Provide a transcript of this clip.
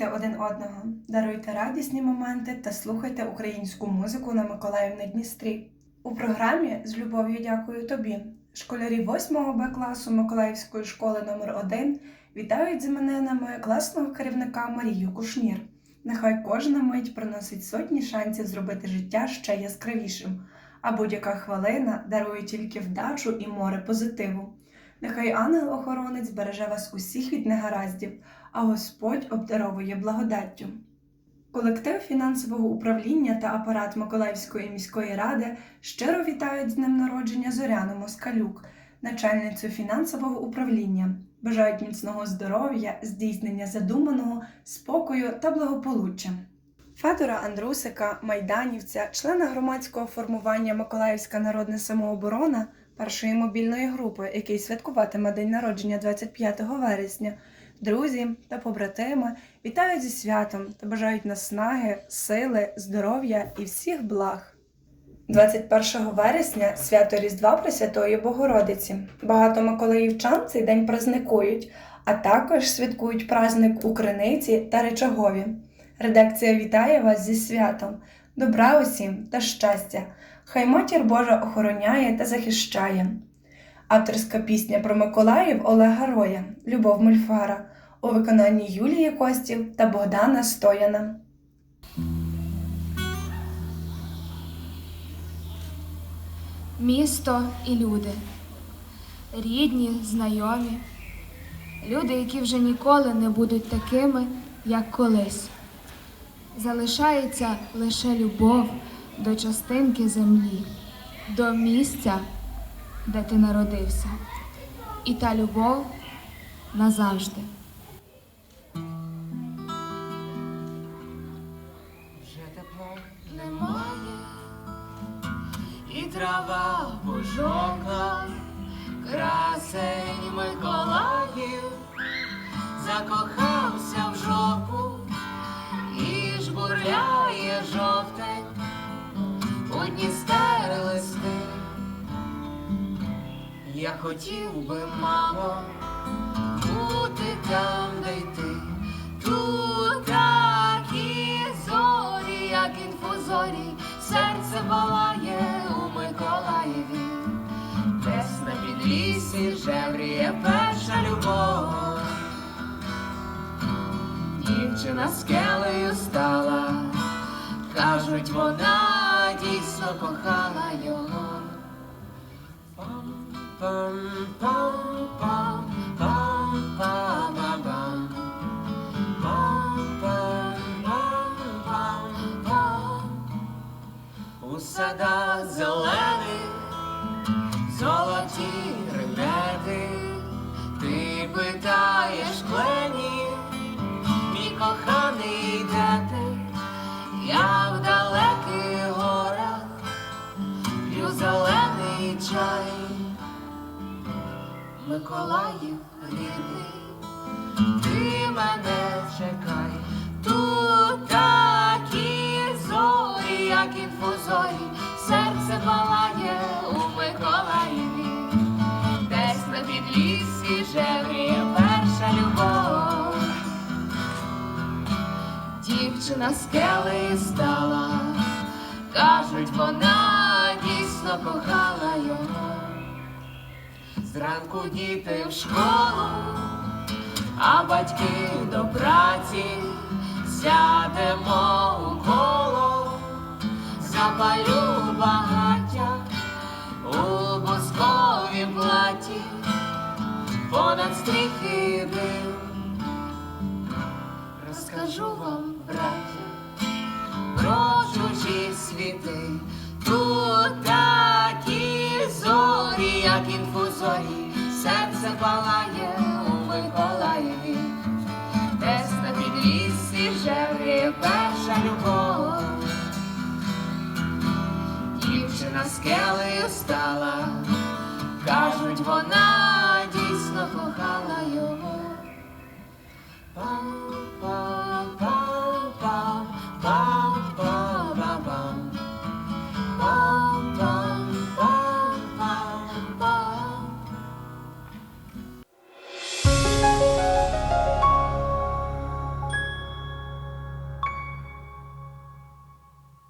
Підтримуйте один одного, даруйте радісні моменти та слухайте українську музику на Миколаїв на Дністрі. У програмі з любов'ю дякую тобі. Школярі 8 Б класу Миколаївської школи номер 1 вітають з іменинами класного керівника Марію Кушнір. Нехай кожна мить приносить сотні шансів зробити життя ще яскравішим, а будь-яка хвилина дарує тільки вдачу і море позитиву. Нехай ангел-охоронець береже вас усіх від негараздів, а Господь обдаровує благодаттю. Колектив фінансового управління та апарат Миколаївської міської ради щиро вітають з днем народження Зоряну Москалюк, начальницю фінансового управління. Бажають міцного здоров'я, здійснення задуманого, спокою та благополуччя. Федора Андрусика, майданівця, члена громадського формування Миколаївська народна самооборона першої мобільної групи, який святкуватиме день народження 25 вересня. Друзі та побратими вітають зі святом та бажають наснаги, сили, здоров'я і всіх благ. 21 вересня свято Різдва Пресвятої Богородиці. Багато миколаївчан цей день праздникують, а також святкують праздник у Криниці та Речагові. Редакція вітає вас зі святом, добра усім та щастя. Хай матір Божа охороняє та захищає. Авторська пісня про Миколаїв Олега Роя, Любов Мульфара у виконанні Юлії Костів та Богдана Стояна. Місто і люди, рідні, знайомі, люди, які вже ніколи не будуть такими, як колись. Залишається лише любов до частинки землі, до місця, де ти народився. І та любов назавжди. Вже тепло немає, і трава пожовкла, жовтень у Дністер листи. Я хотів би, мамо, бути там, де й ти. Тут такі зорі, як інфузорі, серце палає у Миколаєві, десь на підлісі жевріє перша любов. Дівчина скелею стала, кажуть, вона дійсно кохала його. У садах зелених золоті ремеди, ти питаєш клені, Миколаїв рідний, ти мене чекай, тут такі зорі, як інфузорі, серце палає у Миколаєві, десь на підліссі жевріє перша любов. Дівчина скелею стала, кажуть, вона дійсно кохала його. Зранку діти в школу, а батьки до праці сядемо у коло, запалю багаття у босковім платі, понад стріхи дим. Розкажу вам, браття, про чужі світи. Інфузорі, серце палає у Миколаєві, десь на підліссі жевріє перша любов. Дівчина скелею стала, кажуть, вона дійсно кохала його. Пам-пам.